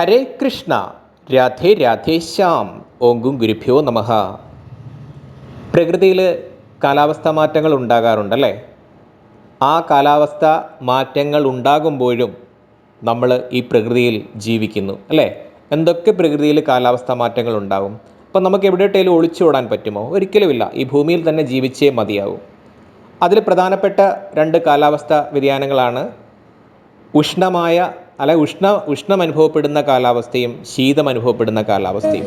ഹരേ കൃഷ്ണ രാധേ രാധേ ശ്യാം ഓങ്കും ഗുരുഭ്യോ നമഹ പ്രകൃതിയിൽ കാലാവസ്ഥ മാറ്റങ്ങൾ ഉണ്ടാകാറുണ്ടല്ലേ? ആ കാലാവസ്ഥ മാറ്റങ്ങൾ ഉണ്ടാകുമ്പോഴും നമ്മൾ ഈ പ്രകൃതിയിൽ ജീവിക്കുന്നു അല്ലേ? എന്തൊക്കെ പ്രകൃതിയിൽ കാലാവസ്ഥ മാറ്റങ്ങൾ ഉണ്ടാകും? അപ്പം നമുക്ക് എവിടെയിട്ടേലും ഒളിച്ചോടാൻ പറ്റുമോ? ഒരിക്കലുമില്ല. ഈ ഭൂമിയിൽ തന്നെ ജീവിച്ചേ മതിയാവും. അതിൽ പ്രധാനപ്പെട്ട രണ്ട് കാലാവസ്ഥ വ്യതിയാനങ്ങളാണ് ഉഷ്ണമായ അല്ല ഉഷ്ണ ഉഷ്ണം അനുഭവപ്പെടുന്ന കാലാവസ്ഥയും ശീതം അനുഭവപ്പെടുന്ന കാലാവസ്ഥയും.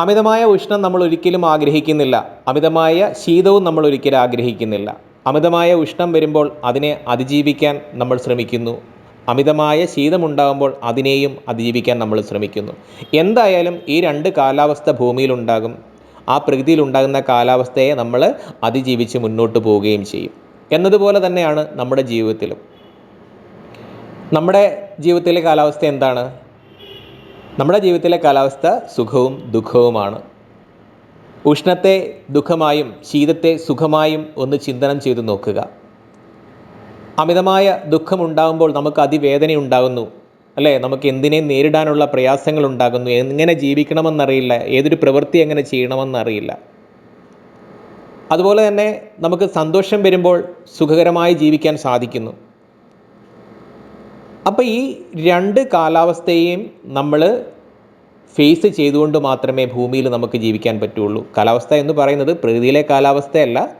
അമിതമായ ഉഷ്ണം നമ്മൾ ഒരിക്കലും ആഗ്രഹിക്കുന്നില്ല. അമിതമായ ശീതവും നമ്മൾ ഒരിക്കലും ആഗ്രഹിക്കുന്നില്ല. അമിതമായ ഉഷ്ണം വരുമ്പോൾ അതിനെ അതിജീവിക്കാൻ നമ്മൾ ശ്രമിക്കുന്നു. അമിതമായ ശീതമുണ്ടാകുമ്പോൾ അതിനെയും അതിജീവിക്കാൻ നമ്മൾ ശ്രമിക്കുന്നു. എന്തായാലും ഈ രണ്ട് കാലാവസ്ഥ ഭൂമിയിലുണ്ടാകും. ആ പ്രകൃതിയിലുണ്ടാകുന്ന കാലാവസ്ഥയെ നമ്മൾ അതിജീവിച്ച് മുന്നോട്ട് പോവുകയും ചെയ്യും. എന്നതുപോലെ തന്നെയാണ് നമ്മുടെ ജീവിതത്തിലും. നമ്മുടെ ജീവിതത്തിലെ കാലാവസ്ഥ എന്താണ്? നമ്മുടെ ജീവിതത്തിലെ കാലാവസ്ഥ സുഖവും ദുഃഖവുമാണ്. ഉഷ്ണത്തെ ദുഃഖമായും ശീതത്തെ സുഖമായും ഒന്ന് ചിന്തനം ചെയ്തു നോക്കുക. അമിതമായ ദുഃഖമുണ്ടാകുമ്പോൾ നമുക്ക് അതിവേദന ഉണ്ടാകുന്നു അല്ലേ? നമുക്ക് എന്തിനെ നേരിടാനുള്ള പ്രയാസങ്ങൾ ഉണ്ടാകുന്നു എങ്ങനെ ജീവിക്കണമെന്നറിയില്ല ഏതൊരു പ്രവൃത്തി എങ്ങനെ ചെയ്യണമെന്നറിയില്ല. അതുപോലെ തന്നെ നമുക്ക് സന്തോഷം വരുമ്പോൾ സുഖകരമായി ജീവിക്കാൻ സാധിക്കുന്നു. അപ്പോൾ ഈ രണ്ട് കാലാവസ്ഥയെയും നമ്മൾ ഫേസ് ചെയ്തുകൊണ്ട് മാത്രമേ ഭൂമിയിൽ നമുക്ക് ജീവിക്കാൻ പറ്റുള്ളൂ. കാലാവസ്ഥ എന്ന് പറയുന്നത് പ്രകൃതിയിലെ കാലാവസ്ഥയല്ല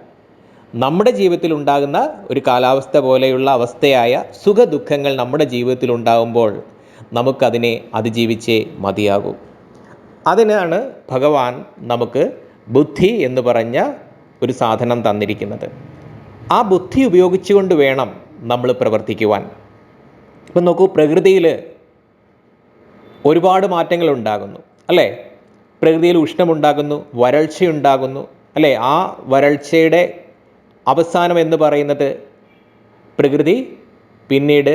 നമ്മുടെ ജീവിതത്തിൽ ഉണ്ടാകുന്ന ഒരു കാലാവസ്ഥ പോലെയുള്ള അവസ്ഥയായ സുഖദുഃഖങ്ങൾ നമ്മുടെ ജീവിതത്തിൽ ഉണ്ടാകുമ്പോൾ നമുക്കതിനെ അതിജീവിച്ചേ മതിയാകൂ. അതിനാണ് ഭഗവാൻ നമുക്ക് ബുദ്ധി എന്ന് പറഞ്ഞ ഒരു സാധനം തന്നിരിക്കുന്നത്. ആ ബുദ്ധി ഉപയോഗിച്ചുകൊണ്ട് വേണം നമ്മൾ പ്രവർത്തിക്കുവാൻ. ഇപ്പം നോക്കൂ പ്രകൃതിയിൽ ഒരുപാട് മാറ്റങ്ങൾ ഉണ്ടാകുന്നു അല്ലേ? പ്രകൃതിയിൽ ഉഷ്ണമുണ്ടാകുന്നു വരൾച്ചയുണ്ടാകുന്നു അല്ലേ? ആ വരൾച്ചയുടെ അവസാനം എന്ന് പറയുന്നത് പ്രകൃതി പിന്നീട്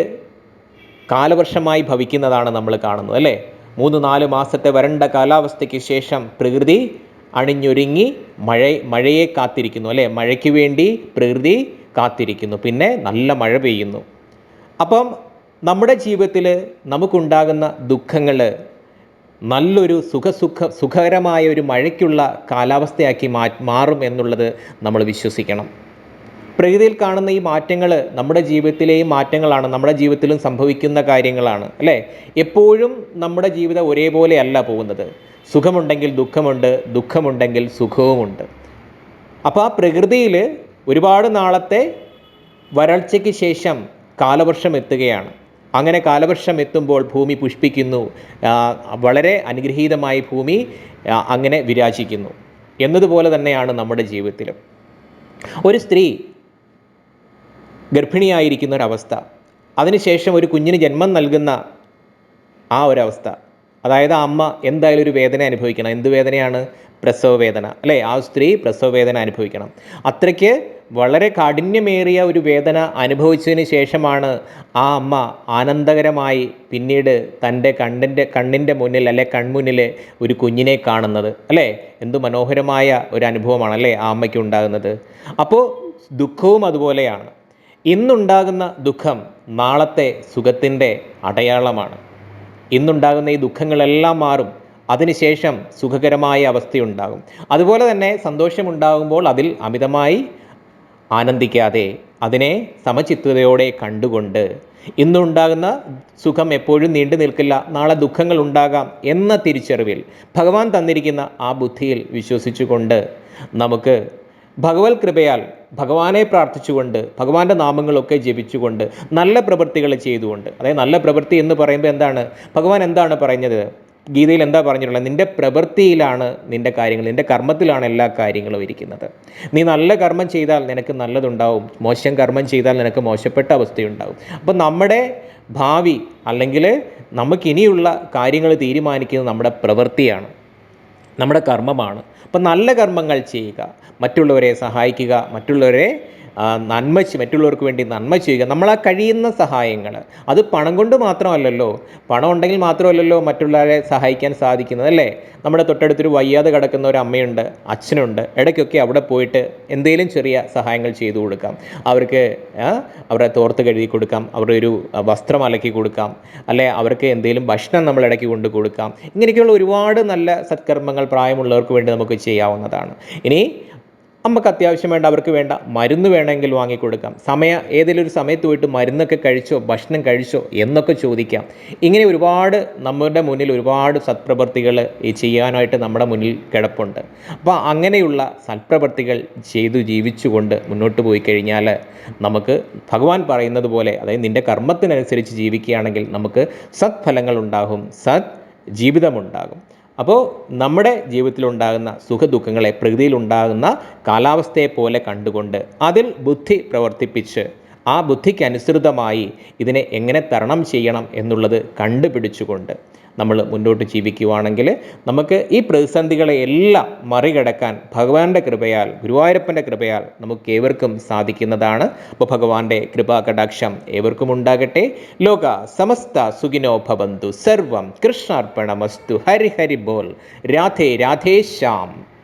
കാലവർഷമായി ഭവിക്കുന്നതാണ് നമ്മൾ കാണുന്നത് അല്ലേ? മൂന്ന് നാല് മാസത്തെ വരണ്ട കാലാവസ്ഥയ്ക്ക് ശേഷം പ്രകൃതി അണിഞ്ഞൊരുങ്ങി മഴ മഴയെ കാത്തിരിക്കുന്നു അല്ലേ? മഴയ്ക്ക് വേണ്ടി പ്രകൃതി കാത്തിരിക്കുന്നു പിന്നെ നല്ല മഴ പെയ്യുന്നു. അപ്പം നമ്മുടെ ജീവിതത്തിൽ നമുക്കുണ്ടാകുന്ന ദുഃഖങ്ങൾ നല്ലൊരു സുഖസുഖ സുഖകരമായ ഒരു മഴയ്ക്കുള്ള കാലാവസ്ഥയാക്കി മാറും എന്നുള്ളത് നമ്മൾ വിശ്വസിക്കണം. പ്രകൃതിയിൽ കാണുന്ന ഈ മാറ്റങ്ങൾ നമ്മുടെ ജീവിതത്തിലെയും മാറ്റങ്ങളാണ് നമ്മുടെ ജീവിതത്തിലും സംഭവിക്കുന്ന കാര്യങ്ങളാണ് അല്ലേ? എപ്പോഴും നമ്മുടെ ജീവിതം ഒരേപോലെ അല്ല പോകുന്നത്. സുഖമുണ്ടെങ്കിൽ ദുഃഖമുണ്ട് ദുഃഖമുണ്ടെങ്കിൽ സുഖവുമുണ്ട്. അപ്പോൾ ആ പ്രകൃതിയിൽ ഒരുപാട് നാളത്തെ വരൾച്ചയ്ക്ക് ശേഷം കാലവർഷം എത്തുകയാണ്. അങ്ങനെ കാലവർഷം എത്തുമ്പോൾ ഭൂമി പുഷ്പിക്കുന്നു വളരെ അനുഗ്രഹീതമായി ഭൂമി അങ്ങനെ വിരാജിക്കുന്നു. എന്നതുപോലെ തന്നെയാണ് നമ്മുടെ ജീവിതത്തിലും. ഒരു സ്ത്രീ ഗർഭിണിയായിരിക്കുന്ന ഒരവസ്ഥ അതിനുശേഷം ഒരു കുഞ്ഞിന് ജന്മം നൽകുന്ന ആ ഒരവസ്ഥ. അതായത് ആ അമ്മ എന്തായാലും ഒരു വേദന അനുഭവിക്കണം. എന്ത് വേദനയാണ്? പ്രസവ വേദന അല്ലേ? ആ സ്ത്രീ പ്രസവ വേദന അനുഭവിക്കണം. അത്രയ്ക്ക് വളരെ കാഠിന്യമേറിയ ഒരു വേദന അനുഭവിച്ചതിന് ശേഷമാണ് ആ അമ്മ ആനന്ദകരമായി പിന്നീട് തന്റെ കണ്ണിന്റെ കണ്ണിന്റെ മുന്നിൽ അല്ലെ കൺമുന്നിൽ ഒരു കുഞ്ഞിനെ കാണുന്നത്. അല്ലേ? എന്തു മനോഹരമായ ഒരു അനുഭവമാണ് അല്ലേ ആ അമ്മയ്ക്ക് ഉണ്ടാകുന്നത്. അപ്പോൾ ദുഃഖവും അതുപോലെയാണ്. ഇന്നുണ്ടാകുന്ന ദുഃഖം നാളത്തെ സുഖത്തിന്റെ അടയാളമാണ്. ഇന്നുണ്ടാകുന്ന ഈ ദുഃഖങ്ങളെല്ലാം മാറും. അതിനുശേഷം സുഖകരമായ അവസ്ഥയുണ്ടാകും. അതുപോലെ തന്നെ സന്തോഷമുണ്ടാകുമ്പോൾ അതിൽ അമിതമായി ആനന്ദിക്കാതെ അതിനെ സമചിത്തതയോടെ കണ്ടുകൊണ്ട് ഇന്നുണ്ടാകുന്ന സുഖം എപ്പോഴും നീണ്ടു നിൽക്കില്ല നാളെ ദുഃഖങ്ങൾ ഉണ്ടാകാം എന്ന തിരിച്ചറിവിൽ ഭഗവാൻ തന്നിരിക്കുന്ന ആ ബുദ്ധിയിൽ വിശ്വസിച്ചുകൊണ്ട് നമുക്ക് ഭഗവത് കൃപയാൽ ഭഗവാനെ പ്രാർത്ഥിച്ചുകൊണ്ട് ഭഗവാന്റെ നാമങ്ങളൊക്കെ ജപിച്ചുകൊണ്ട് നല്ല പ്രവൃത്തികൾ ചെയ്തുകൊണ്ട് അതായത് നല്ല പ്രവൃത്തി എന്ന് പറയുമ്പോൾ എന്താണ്? ഭഗവാൻ എന്താണ് പറഞ്ഞത് ഗീതയിൽ എന്താ പറഞ്ഞിട്ടുള്ളത്? നിന്റെ പ്രവൃത്തിയിലാണ് നിന്റെ കാര്യങ്ങൾ നിന്റെ കർമ്മത്തിലാണ് എല്ലാ കാര്യങ്ങളും ഇരിക്കുന്നത്. നീ നല്ല കർമ്മം ചെയ്താൽ നിനക്ക് നല്ലതുണ്ടാവും മോശം കർമ്മം ചെയ്താൽ നിനക്ക് മോശപ്പെട്ട അവസ്ഥയുണ്ടാവും. അപ്പം നമ്മുടെ ഭാവി അല്ലെങ്കിൽ നമുക്കിനിയുള്ള കാര്യങ്ങൾ തീരുമാനിക്കുന്നത് നമ്മുടെ പ്രവൃത്തിയാണ്. നമ്മുടെ കർമ്മമാണ്. അപ്പം നല്ല കർമ്മങ്ങൾ ചെയ്യുക മറ്റുള്ളവരെ സഹായിക്കുക മറ്റുള്ളവരെ നന്മ മറ്റുള്ളവർക്ക് വേണ്ടി നന്മ ചെയ്യുക. നമ്മളാ കഴിയുന്ന സഹായങ്ങൾ അത് പണം കൊണ്ട് മാത്രമല്ലല്ലോ. പണം ഉണ്ടെങ്കിൽ മാത്രമല്ലല്ലോ മറ്റുള്ളവരെ സഹായിക്കാൻ സാധിക്കുന്നത് അല്ലേ? നമ്മുടെ തൊട്ടടുത്തൊരു വയ്യാതെ കിടക്കുന്ന ഒരു അമ്മയുണ്ട് അച്ഛനുണ്ട്. ഇടയ്ക്കൊക്കെ അവിടെ പോയിട്ട് എന്തെങ്കിലും ചെറിയ സഹായങ്ങൾ ചെയ്തു കൊടുക്കാം. അവർക്ക് അവരെ തോർത്ത് കഴുകി കൊടുക്കാം അവരുടെ ഒരു വസ്ത്രം അലക്കി കൊടുക്കാം അല്ലെ? അവർക്ക് എന്തെങ്കിലും ഭക്ഷണം നമ്മൾ ഇടയ്ക്ക് കൊണ്ട് കൊടുക്കാം. ഇങ്ങനെയൊക്കെയുള്ള ഒരുപാട് നല്ല സത്കർമ്മങ്ങൾ പ്രായമുള്ളവർക്ക് വേണ്ടി നമുക്ക് ചെയ്യാവുന്നതാണ്. ഇനി നമുക്ക് അത്യാവശ്യം വേണ്ട അവർക്ക് വേണ്ട മരുന്ന് വേണമെങ്കിൽ വാങ്ങിക്കൊടുക്കാം. സമയ ഏതെങ്കിലും ഒരു സമയത്ത് പോയിട്ട് മരുന്നൊക്കെ കഴിച്ചോ ഭക്ഷണം കഴിച്ചോ എന്നൊക്കെ ചോദിക്കാം. ഇങ്ങനെ ഒരുപാട് നമ്മുടെ മുന്നിൽ ഒരുപാട് സത്പ്രവർത്തികൾ ചെയ്യാനായിട്ട് നമ്മുടെ മുന്നിൽ കിടപ്പുണ്ട്. അപ്പോൾ അങ്ങനെയുള്ള സത്പ്രവർത്തികൾ ചെയ്തു ജീവിച്ചുകൊണ്ട് മുന്നോട്ട് പോയി കഴിഞ്ഞാൽ നമുക്ക് ഭഗവാൻ പറയുന്നത് പോലെ അതായത് നിന്റെ കർമ്മത്തിനനുസരിച്ച് ജീവിക്കുകയാണെങ്കിൽ നമുക്ക് സത്ഫലങ്ങൾ ഉണ്ടാകും സത് ജീവിതമുണ്ടാകും അപ്പോൾ നമ്മുടെ ജീവിതത്തിലുണ്ടാകുന്ന സുഖദുഃഖങ്ങളെ പ്രകൃതിയിലുണ്ടാകുന്ന കാലാവസ്ഥയെ പോലെ കണ്ടുകൊണ്ട് അതിൽ ബുദ്ധി പ്രവർത്തിപ്പിച്ച് ആ ബുദ്ധിക്കനുസൃതമായി ഇതിനെ എങ്ങനെ തരണം ചെയ്യണം എന്നുള്ളത് കണ്ടുപിടിച്ചുകൊണ്ട് നമ്മൾ മുന്നോട്ട് ജീവിക്കുവാണെങ്കിൽ നമുക്ക് ഈ പ്രതിസന്ധികളെ എല്ലാം മറികടക്കാൻ ഭഗവാന്റെ കൃപയാൽ ഗുരുവായൂരപ്പന്റെ കൃപയാൽ നമുക്ക് ഏവർക്കും സാധിക്കുന്നതാണ്. അപ്പോൾ ഭഗവാന്റെ കൃപാ കടാക്ഷം ഏവർക്കും ഉണ്ടാകട്ടെ ലോക സമസ്ത സുഖിനോ ഭവന്തു. സർവം കൃഷ്ണാർപ്പണമസ്തു. ഹരിഹരി ബോൾ. ബോൽ രാധേ രാധേശ്യാം